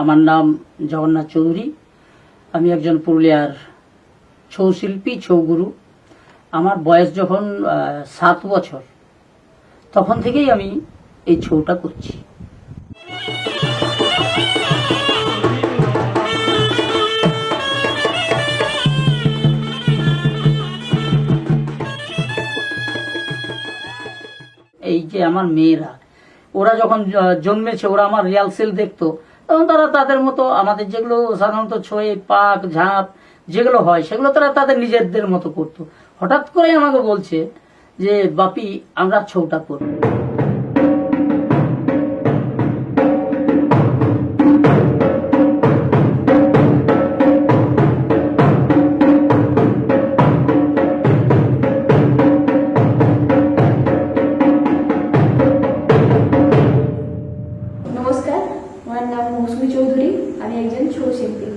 আমার নাম জগন্নাথ চৌধুরী। আমি একজন পুরুলিয়ার ছৌ শিল্পী ছৌ গুরু আমার বয়স যখন সাত বছর, তখন থেকেই আমি এই ছৌটা করছি। এই যে আমার মেয়েরা, ওরা যখন জন্মেছে, ওরা আমার রিয়ালসেল দেখতো তখন তারা তাদের মতো আমাদের যেগুলো সাধারণত ছয়ে, পাক, ঝাঁপ যেগুলো হয়, সেগুলো তারা তাদের নিজেদের মতো করতো। হঠাৎ করে আমাকে বলছে যে, বাপি, আমরা ছৌটা করব। মৌসুমী চৌধুরী, আমি একজন ছৌ শিল্পী।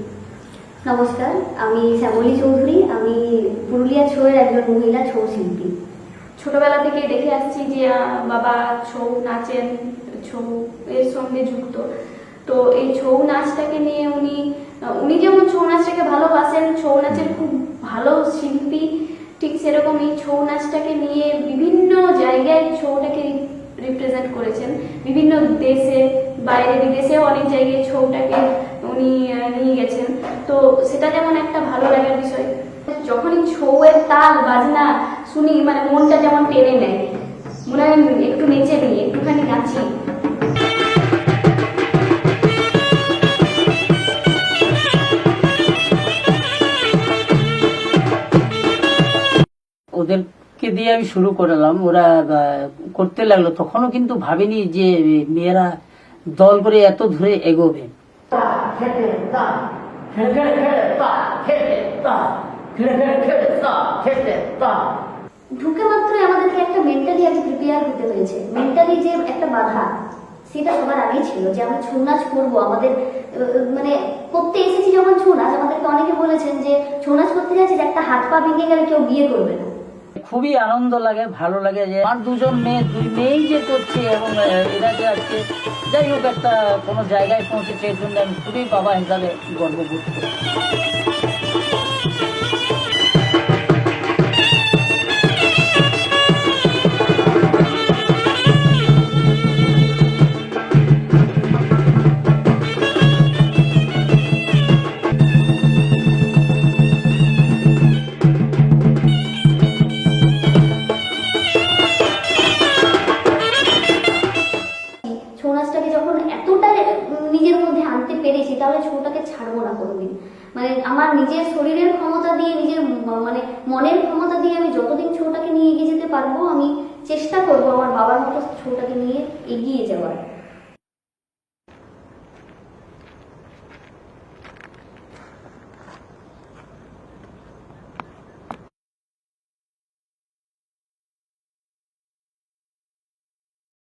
নমস্কার, আমি শ্যামলী চৌধুরী, আমি পুরুলিয়া ছৌয়ের একজন মহিলা ছৌ শিল্পী। ছোটবেলা থেকে দেখে আসছি যে বাবা ছৌ নাচেন, ছৌ এর সঙ্গে যুক্ত। তো এই ছৌ নাচটাকে নিয়ে উনি উনি যেমন ছৌ নাচটাকে ভালোবাসেন ছৌ নাচের খুব ভালো শিল্পী ঠিক সেরকমই ছৌ নাচটাকে নিয়ে বিভিন্ন জায়গায় ছৌটাকে রিপ্রেজেন্ট করেছেন। বিভিন্ন দেশে, বাইরে বিদেশেও অনেক জায়গায় ছৌটাকে উনি নিয়ে গেছেন। তো সেটা যেমন একটা ভালো লাগার বিষয়। যখনই ছৌয়ের তাল, বাজনা শুনি মানে মনটা যেমন টেনে নেয়। মনে হয় একটু নেচে নিই, একটুখানি নাচি। ওদেরকে দিয়ে আমি শুরু করলাম। ওরা করতে লাগল। তখনও কিন্তু ভাবিনি যে মেয়েরা দল করে এত ধরে এগোবে। ঢুকে মাত্রই আমাদেরকে একটা মেন্টালি আগে প্রিপেয়ার হতে হয়েছে। মেন্টালি যে একটা বাধা, সেটা সবার আগেই ছিল যে আমরা ছৌ নাচ করব আমাদের মানে করতে এসেছি যখন ছৌ নাচ আমাদেরকে অনেকে বলেছেন যে ছৌ নাচ করতে যাচ্ছি একটা হাত পা ভেঙে গেলে কেউ বিয়ে করবে না। খুবই আনন্দ লাগে, ভালো লাগে যে আমার দুজন মেয়ে, দুই মেয়েই যে করছে এবং এরা যে আজকে, যাই হোক একটা কোনো জায়গায় পৌঁছেছে, এর জন্য আমি খুবই বাবা হিসাবে গর্ববোধ করি। যখন এতটা নিজের মধ্যে আনতে পেরেছি, তাহলে ছৌটাকে ছাড়বো না কোনোদিন। মানে আমার নিজের শরীরের ক্ষমতা দিয়ে, নিজের মানে মনের ক্ষমতা দিয়ে আমি যতদিন ছৌটাকে নিয়ে এগিয়ে যেতে পারব, আমি চেষ্টা করব আমার বাবার মতো ছৌটাকে নিয়ে এগিয়ে যাওয়ার।